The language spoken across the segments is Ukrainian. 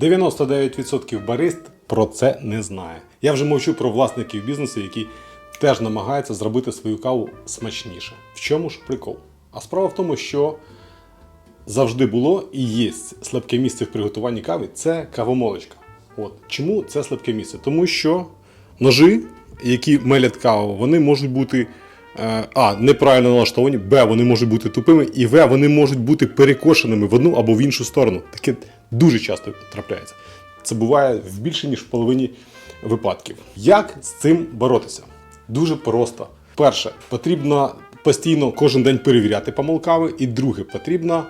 99% барист про це не знає. Я вже мовчу про власників бізнесу, які теж намагаються зробити свою каву смачніше. В чому ж прикол? А справа в тому, що завжди було і є слабке місце в приготуванні кави це кавомолочка. От. Чому це слабке місце? Тому що ножи, які мелять каву, вони можуть бути А, неправильно налаштовані, Б, вони можуть бути тупими, і В, вони можуть бути перекошеними в одну або в іншу сторону. Таке дуже часто трапляється. Це буває в більше, ніж в половині випадків. Як з цим боротися? Дуже просто. Перше, потрібно постійно кожен день перевіряти помилками, і друге, потрібно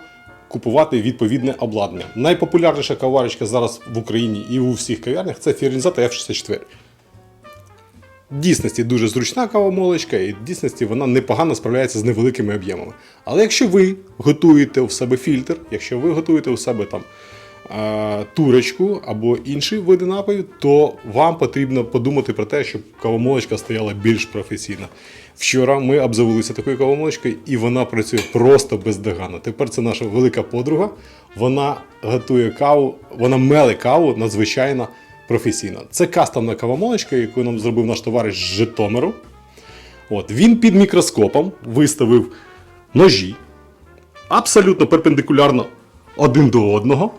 купувати відповідне обладнання. Найпопулярніша каварочка зараз в Україні і у всіх кав'ярнях це Фіорінзата F64. В дійсності дуже зручна кавомолочка, і в дійсності вона непогано справляється з невеликими об'ємами. Але якщо ви готуєте у себе фільтр, якщо ви готуєте у себе там е, турочку або інші види напою, то вам потрібно подумати про те, щоб кавомолочка стояла більш професійно. Вчора ми обзавелися такою кавомолочкою, і вона працює просто бездоганно. Тепер це наша велика подруга. Вона готує каву, вона меле каву надзвичайно професійно. Це кастомна кавомолочка, яку нам зробив наш товариш з Житомиру. От, він під мікроскопом виставив ножі абсолютно перпендикулярно один до одного.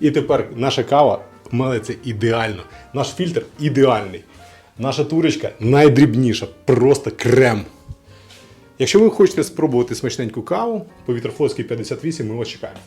І тепер наша кава мелиться ідеально. Наш фільтр ідеальний. Наша турочка найдрібніша, просто крем. Якщо ви хочете спробувати смачненьку каву, по Вітрофлотській 58 ми вас чекаємо.